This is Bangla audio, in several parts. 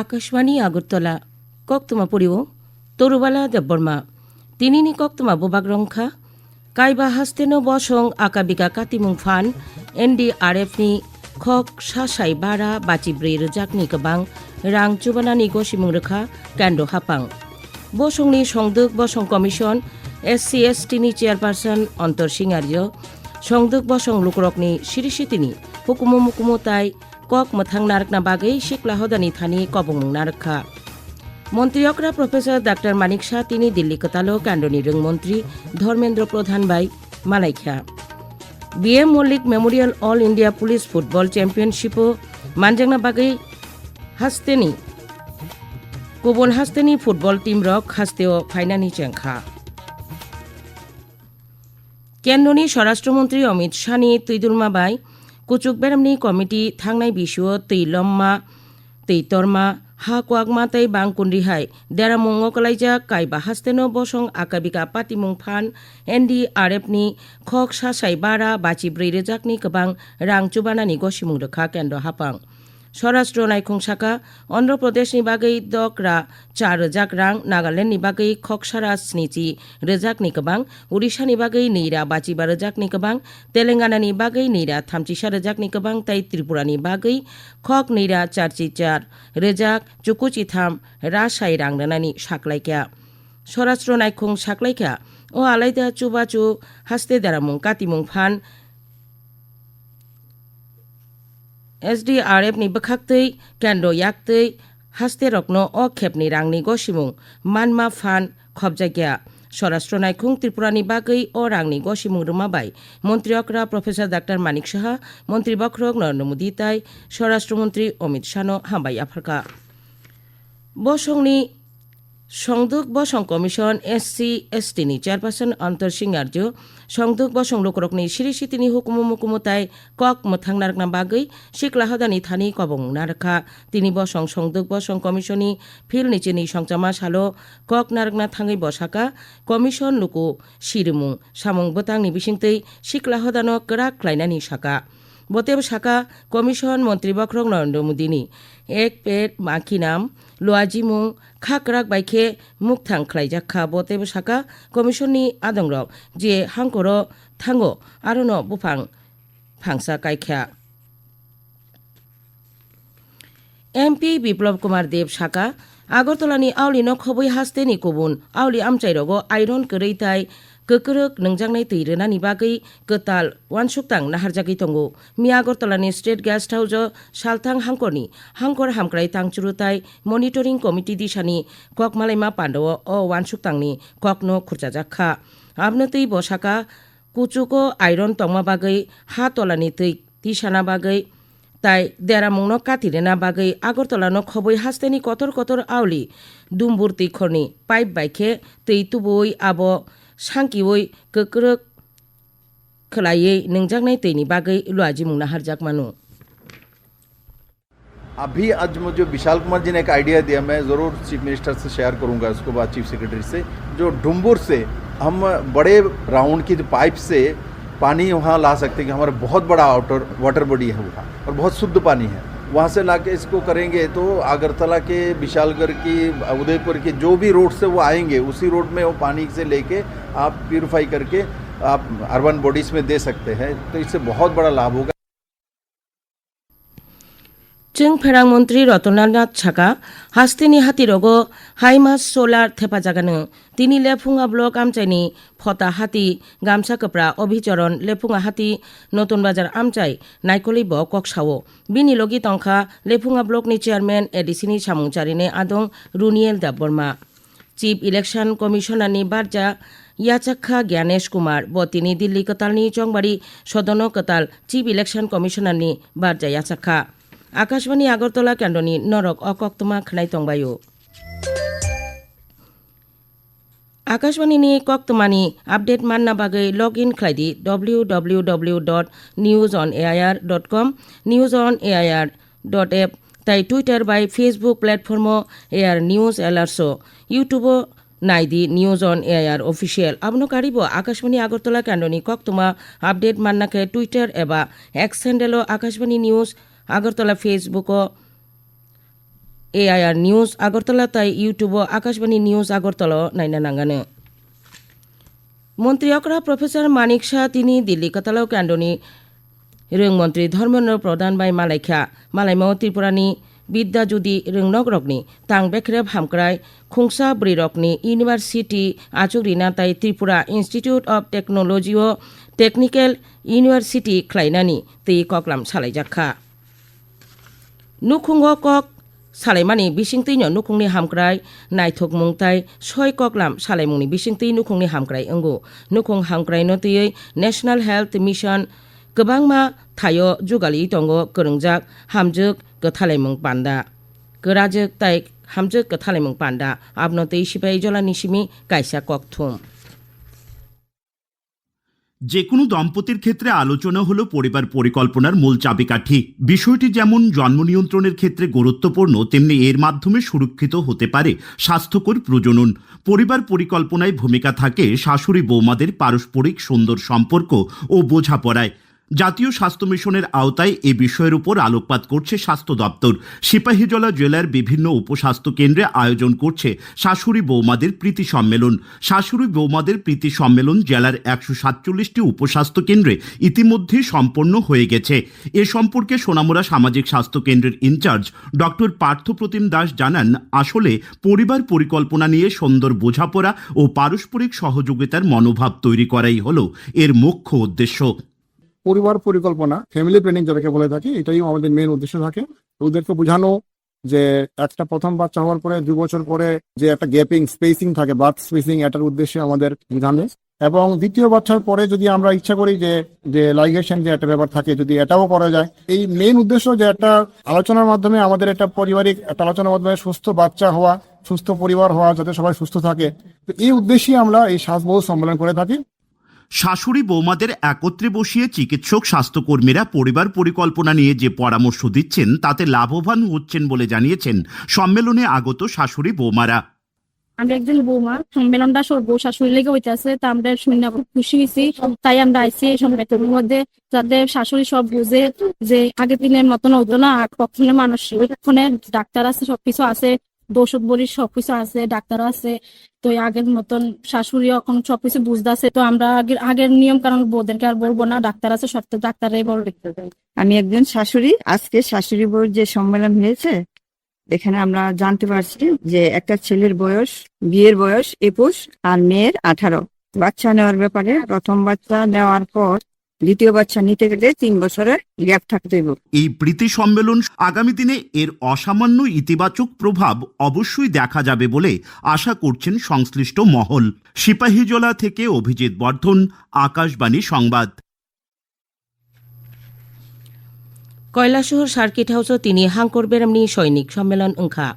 আকাশবাণী আগরতলা ಕಕ್ತುಮಾ ಪುರಿವು তরুবালা দেববর্মা। তিনি নি কক্তমা বোবাগ রংখা কাইবা হাস্তেন বসং আকা বিকা কাতিমুং ফান এন ডি আর এফ নি খক সাসাই বারা বাচিব্রে রোজাকনি গবাং রাং চুবানানি গসিমুং রেখা, ক্যান্ড হাপাং। বসংনি সংদোগ বসং commission S C S T নি চেয়ারপারসন অন্তর সিং আর্য সংদোগ বসং লোকরকনি শিরিষি তিনি হুকুমো মুকুমো তাই কক mathang narak na bagay shikla hodani কবং নারকা মন্ত্রী অকরা প্রফেসর ডাক্তার মানিক শাহ তিনি দিল্লি কতালো কাণ্ডনী মন্ত্রী ধর্মেন্দ্র প্রধান বাই মালাইখা B M Mallick memorial all India police football চ্যাম্পিয়নশিপও মানজাংনা বাগৈ হাস্তেনি। কোবল হাস্তেনি ফুটবল টিম রক হাস্তেও ফাইনানি চেংখা। কেন্দ্রনি স্বরাষ্ট্রমন্ত্রী অমিত শাহ নিয়ে তুইদুলমা বাই kuchuk beramni committee thangnai bisio tui lomma tui torma ha kuakma tei bang kunri hai deramung okalaija kai bahasteno bosong akabika patimung phan NDRF ni khok sa saibara bachi breirejakni kabang rang chubanani gosimung rakha kendro hapang স্বরাষ্ট্র নাইখং শাখা, অন্ধ্রপ্রদেশ নিবাগী দকরা চা রজাক রাং নাগাল্যান্ড নিবাগী খকসারা, স্নিচি, রেজাক নিকবাং, উড়িষ্যা নিবাগী নৈরা, বাচিবা রেজাক নিকবাং, তেলেঙ্গানা নিবাগী নৈরা, থামচিসা রেজাক নিকবাং, তাই ত্রিপুরা নিবাগী খক নৈরা, চারচি চার রেজাক রজাক চুকুচিথাম রাসাই রাংরানানি, সাকলাইকা। স্বরাষ্ট্র নাইখং সাকলাইকা ও আলাইদা চুবাচু হাস্তে দারামুং কাতিমুং ফান SDRF니 bakhaktei kendro yaktei haste rokno o khepni rangni gosimung manma phan khobjakya স্বরাষ্ট্র নাইখুং ত্রিপুরানি বাগৈ ও রাংনি গসিমুং রুমাবাই মন্ত্রী অকরা প্রফেসর ডাক্তার মানিক সাহা মন্ত্রী বক্রক নরেন্দ্র মোদী তাই স্বরাষ্ট্রমন্ত্রী অমিত শাহ হাম্বাই আফারকা বসংনি সংযোগ বসং কমিশন এস সি, এস এসটিনি চেয়ারপারসন অন্তর সিং আর্য সংযোগ বসং লোকরকনি সিরিসি তিনি হুকুম মুকুমতাই কক মথাং নারকনা বাগৈ শিক লাহদানি থানি কবং নারকা তিনি বসং সংযোগ বসং কমিশনি ফিল নিচেনি সংচামা সালো কক নারকনা থাঙ্গৈ বসাকা কমিশন লুকু সিরমু সামং বোতাংনি বিসিংতৈ শিক হদানো ক্রাক ক্লাইনানি সাকা બોતેમ শাখা কমিশন মন্ত্রী બખરોંગ নরেন্দ্র મોદીની এক পেট মাখি নাম, লোয়াজি মুং খাকরাক বাইখে মুখ থাং খ্লাইজাখা বতেব শাখা কমিশননি আদংরক যে হাংকর থাঙ্গ আরও ন বুফাং ফাংসা কাইখ্যা এমপি বিপ্লব কুমার দেব শাখা, আগরতলানি আউলি ন খবই হাস্তেনি কবুন, আউলি আমচাই রগো আইরন করেই তাই kökörök nungjangnai tuirunani bagui kötal wanshuktang naharjagui tongo miagortolani state guest house shalthang hangkorni hangkor hamkrai tangchurutai monitoring committee dishani kokmalaima pandawo o wanshuktangni kokno khurchajakha abnatui bosaka kuchuko iron tongma bagui hatolani tui tishana bagui তাই দেরামুংন কাতিরেনা বাগৈ আগরতলানো খবই হাস্তেনি কতর কতর আউলি দুম্বুর খনি পাইপ বাইখে তেই তুবই আব সাংকিवै गोग्रोक खोलायै नोंजांनाय दैनि बागै लुआजिमुंना हारजाक मानु अभी आज मुझे विशाल कुमार जी ने एक आइडिया दिया, मैं ज़रूर चीफ मिनिस्टर से शेयर करूँगा उसके बाद चीफ सेक्रेटरी से। जो डुम्बुर से, हम बड़े राउंड की जो पाइप से पानी वहाँ ला सकते हैं कि हमारा बहुत बड़ा आउटर वाटर बॉडी है वहाँ, और बहुत शुद्ध पानी है। वहाँ से ला के इसको करेंगे तो आगरतला के, विशालगढ़ की, उदयपुर के जो भी रोड से वो आएँगे, उसी रोड में वो पानी से लेके आप प्योरीफाई करके आप अर्बन बॉडीज़ में दे सकते हैं। तो इससे बहुत बड़ा लाभ होगा। চিং จึง ফেরাংমন্ত্রী রতনানাথ ছাকা হাস্তি নিহাতি রগ হাইমাস সোলার থেপা জাগানো তিনি লেফুঙা ব্লক আমচাইনি ফতা হাতি গামছা কপড়া অভিচরণ লেফুঙা হাতি নতুন বাজার আমচাই নাইকলি ব ককসাও বিনি লগি তংখা লেফুঙা ব্লকনি চেয়ারম্যান এডিসিনি সামুচারিনে আদং রুনিয়েল দেববর্মা চিফ ইলেকশন কমিশনারনি বারজা ইয়াচাক্ষা জ্ঞানেশ কুমার ব তিনি দিল্লি কতালনি চংবাড়ি সদন কতাল চিফ ইলেকশন কমিশনারনি বারজা ইয়াচাক্ষা আকাশবাণী আগরতলা ক্যান্ডনি নরক, অকক্তমা খনাই তংবায়ু আকাশবাণীনি কক্তমানি, আপডেট মাননা বাকে log in খ্লাইদি W W W dot news on AIR dot com news on AIR dot app তাই টুইটার বাই Facebook platform AR news এলার্সও ইউটিউবও নাইদি news on AIR official আপনার কারিব আকাশবাণী আগরতলা ক্যান্ডনি কক্তমা, আপডেট মান্নাকে টুইটার এবা এক্স হ্যান্ডেলও আকাশবাণী নিউজ আগরতলা ফেসবুকও আর নিউজ আগরতলা তাই ইউটিউবও আকাশবাণী নিউজ আগরতলাও নাইনা নাঙ্গানো মন্ত্রী অকরা, প্রফেসর মানিক শাহ, তিনি দিল্লি কতালাও ক্যান্ডনি। মন্ত্রী ধর্মেন্দ্র প্রধান বাই মালাইখা মালাইমাও ত্রিপুরানি বিদ্যা যদি রংনগ্রগনি তাং বেখরে ভামক্রাই খুংসা ব্রিরকনি ইউনিভার্সিটি আচুরিনা তাই ত্রিপুরা ইনস্টিটিউট অব টেকনোলজি ও টেকনিক্যাল ইউনিভার্সিটি খ্লাইনানি তৈ ককলাম সালাইজাক্ষা nukhung ho kok salaimani bisingtui no nukhungni hamkrai naithok mungtai soi koklam salaimungni bisingtui nukhungni hamkrai ongo nukhung hamkrai no tiyoi national health mission kwbangma thayo jugali tongo kwrwngjak hamjuk kwthalaimung panda kwrajak tai hamjuk kwthalaimung panda abno tei sipai jolani simi kaisa kok thum যে কোনো দম্পতির ক্ষেত্রে আলোচনা হলো পরিবার পরিকল্পনার মূল চাবিকাঠি। বিষয়টি যেমন জন্ম নিয়ন্ত্রণের ক্ষেত্রে গুরুত্বপূর্ণ, তেমনি এর মাধ্যমে সুরক্ষিত হতে পারে স্বাস্থ্যকর প্রজনন। পরিবার পরিকল্পনায় ভূমিকা থাকে শাশুড়ি বৌমাদের পারস্পরিক সুন্দর সম্পর্ক ও বোঝাপড়ায়। জাতীয় স্বাস্থ্য মিশনের আওতায় এ বিষয়ের উপর আলোকপাত করছে স্বাস্থ্য দপ্তর। সিপাহীজলা জেলার বিভিন্ন উপস্বাস্থ্য কেন্দ্রে আয়োজন করছে শাশুড়ি বৌমাদের প্রীতি সম্মেলন। শাশুড়ি বৌমাদের প্রীতি সম্মেলন জেলার একশো সাতচল্লিশটি উপস্বাস্থ্য কেন্দ্রে ইতিমধ্যে সম্পন্ন হয়ে গেছে। এ সম্পর্কে সোনামুড়া সামাজিক স্বাস্থ্য কেন্দ্রের ইনচার্জ ডক্টর পার্থপ্রতিম দাস জানান, আসলে পরিবার পরিকল্পনা নিয়ে সুন্দর বোঝাপড়া ও পারস্পরিক সহযোগিতার মনোভাব তৈরি করাই হল এর মুখ্য উদ্দেশ্য। পরিবার পরিকল্পনা ফ্যামিলি প্ল্যানিং যেটাকে বলে থাকি, এটাই আমাদের মেন উদ্দেশ্য থাকে। ওদেরকে বোঝানো যে একটা প্রথম বাচ্চা হওয়ার পরে, দু বছর পরে যে একটা গ্যাপিং স্পেসিং থাকে বার্থ স্পেসিং এটার উদ্দেশ্যে আমাদের বোঝানো। এবং দ্বিতীয় বাচ্চার পরে যদি আমরা ইচ্ছা করি যে যে লাইগেশন যে একটা ব্যাপার থাকে, যদি এটাও করা যায়, এই মেন উদ্দেশ্য যে একটা আলোচনার মাধ্যমে আমাদের একটা পারিবারিক, একটা আলোচনার মাধ্যমে সুস্থ বাচ্চা হওয়া, সুস্থ পরিবার হওয়া, যাতে সবাই সুস্থ থাকে, তো এই উদ্দেশ্যে আমরা এই শ্বাসবহু সম্মেলন করে থাকি। শাশুড়ি বৌমাদের একত্রে বসিয়ে চিকিৎসক, স্বাস্থ্যকর্মীরা পরিবার পরিকল্পনা নিয়ে যে পরামর্শ দিচ্ছেন, তাতে লাভবান হচ্ছেন বলে জানিয়েছেন সম্মেলনে আগত শাশুড়ি বৌমারা। আমরা একজন বৌমা সম্মেলনটা বউ শাশুড়ি লেগে হইতেছে, তা আমরা শুনে খুশি হয়েছি তাই আমরা আইসি এই সম্মেলনের মধ্যে, যাতে শাশুড়ি সব বুঝে যে আগের দিনের মতন হতো না, আর কখনো মানুষ ওখানে ডাক্তার আছে, সবকিছু আছে ওষুধ বলি সবকিছু আছে ডাক্তার আছে, তো আগের মতন শাশুড়ি এখন সবকিছু বুঝতে আছে তো আমরা আগের আগের নিয়ম কারণ বউদেরকে আর বলব না, ডাক্তার আছে, সব তো ডাক্তাররাই বলবে আমি একজন শাশুড়ি, আজকে শাশুড়ি বউর যে সম্মেলন হয়েছে, এখানে আমরা জানতে পারছি যে একটা ছেলের বয়স, বিয়ের বয়স একুশ আর মেয়ের আঠারো। বাচ্চা নেওয়ার ব্যাপারে প্রথম বাচ্চা নেওয়ার পর দ্বিতীয় বাচ্চা নিতে গেলে তিন বছরের গ্যাপ থাকতে এই প্রীতি সম্মেলন আগামী দিনে এর অসামান্য ইতিবাচক প্রভাব অবশ্যই দেখা যাবে বলে আশা করছেন সংশ্লিষ্ট মহল। সিপাহীজলা থেকে অভিজিৎ বর্ধন আকাশবাণী সংবাদ। কৈলাসহর সার্কিট হাউসও তিনি হাং করবেরামনি সৈনিক সম্মেলন উংখা।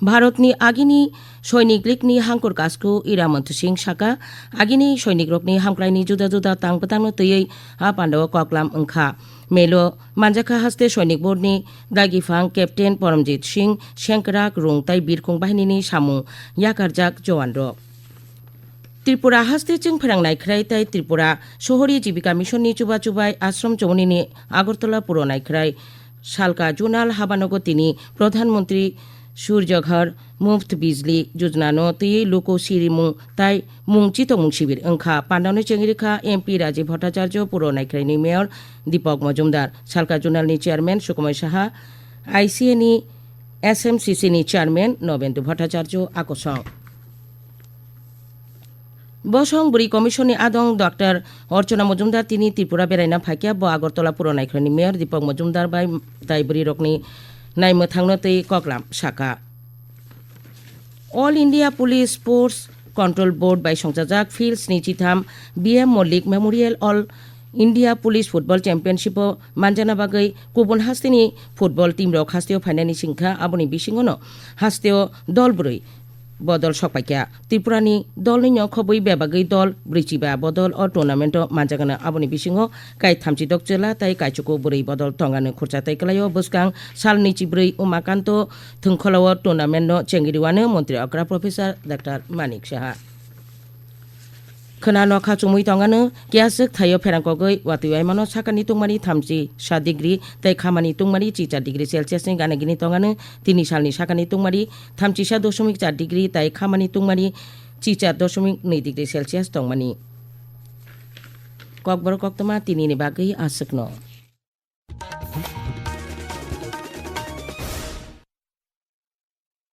ભારતની આગીની સૈનિક લીગની હાંકોર કાસ્કો ઈરામંતસિંહ શાકા આગીની સૈનિક રોગની હાંકલાઈની જુદા જુદા તાંગ બતાનો તૈયઈ આ પાંડવ કોકલામ અંખા મેલો માંજાખા હસ્તે સૈનિક બોર્ડની દાગીફાંગ કેપ્ટેન પરમજીત સિંહ શેંકરાક રોંગતાઈ બીરકુંગ બાહિનીની સામુ યાકારજાક જવાનરો ত্রিপুরা হাস্তে চিং ফেরাং নাইখরাই তাই ত্রিপুরা শহরী জীবিকা মিশন নি চুবা চুবাই আশ্রম চৌনিনি আগরতলা পুর নাইখরাই সালকা জুনাল হাবানগো তিনি প্রধানমন্ত্রী સૂર્યઘર મુફ્ત બિજલી યોજનાનો તે લોકો સિરીમું তাই મુંગ চিতমুং শিবির, অংখা, পান্ডানো চেঙ্গিরিখা এমপি রাজীব ভট্টাচার্য, পুর নাইক্রাইনি মেয়র দীপক মজুমদার, সালকা জোনালনি চেয়ারম্যান সুকুময় সাহা আইসিএনি এসএমসিসিনি চেয়ারম্যান নবেন্দু ভট্টাচার্য, আকর্ষণ। বসং বুড়ি কমিশনে আদং ডক্টর অর্চনা মজুমদার, তিনি ত্রিপুরা বেড়াইনা ফাঁকিয়া ব আগরতলা পুরনাইখরণী মেয়র দীপক মজুমদার বাই, তাই বুড়ি রকনি nay mơ thang nơ tei kok lam shaka. All India police sports control board by সংযোজক fields নিচিথাম B M Mallick memorial all India police football চ্যাম্পিয়নশিপও মানজানা বাগৈ গুবুন হাস্তিনি ফুটবল টিম রক হাস্তেও ফাইনানি সিংখা আবনি বিশিংনো হাস্তেও দলবরৈ বদল সপাইকা ত্রিপুরানি দলনি খবই বেবাগৈ দল। ব্রিচিবা বদল ও টুর্নামেন্ট মানজাগান আবনি বিসিং কাই থামচি ডক জেলা, তাই কাইচুকো বরই বদল টঙ্গানো খরচা, তাই কলাই বসকাং সাল নিচি চিব্রই উমাকান্ত, থুংখলাও টুর্নামেন্ট চেঙ্গিরিওয়ানো মন্ত্রী অগ্রা প্রফেসর ডাক্তার মানিক সাহা। 그나노 카조무이 당가는 계약 타이어페란 거의 와티와이마노 차카니 똥마니 탐지 4디그리 때 카마니 똥마니 지자 디그리 셀시아스 가나기니 당가는 তিনি শালনি শাকানি তুংমারি থামচিসা দশমিক চার ডিগ্রি তাই খামানি তুংমারি চি চার দশমিক নই ডিগ্রি সেলসিয়াস তংমানি কক বড় কক্তমা তিনি বাকি আসক ন